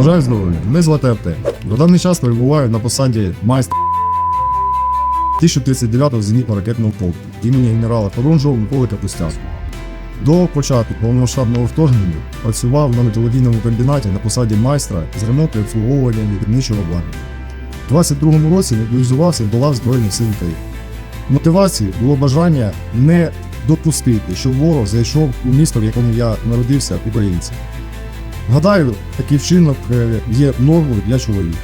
Бажаю здоров'я. Мене звати Артем. На даний час перебуваю на посаді майстра 1039-го зенітно-ракетного полку імені генерала Хорунжого Миколи Капустянського. До початку повномасштабного вторгнення працював на металургійному комбінаті на посаді майстра з ремонту і обслуговування виробничого обладнання. У 22-му році мобілізувався до лав Збройних сил України. Мотивацією було бажання не допустити, щоб ворог зайшов у місто, в якому я народився, українці. Гадаю, такий вчинок е, є нормою для чоловіка.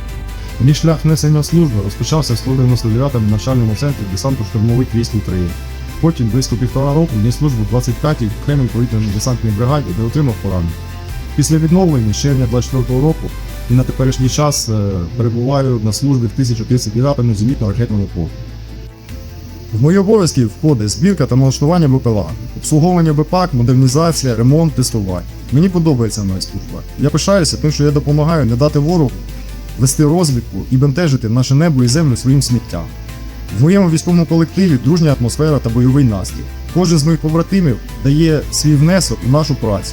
Мій шлях несення служби розпочався в 199-му навчальному центрі десантно-штурмових військ України. Потім близько півтора року мені службу в 25-й окремій повітряній десантній бригаді, де отримав поранення. Після відновлення з червня 24-го року і на теперішній час е, перебуваю на службі в 1039-му зенітно-ракетному полку. В мої обов'язки входить збірка та налаштування БПЛА, обслуговування БПАК, модернізація, ремонт, тестування. Мені подобається моя служба. Я пишаюся тим, що я допомагаю не дати ворогу вести розвідку і бентежити наше небо і землю своїм сміттям. В моєму військовому колективі дружня атмосфера та бойовий настрій. Кожен з моїх побратимів дає свій внесок у нашу працю.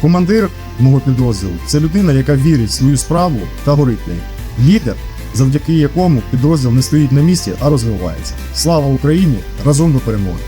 Командир мого підрозділу це людина, яка вірить в свою справу та горить нею. Лідер, завдяки якому підрозділ не стоїть на місці, а розвивається. Слава Україні! Разом до перемоги!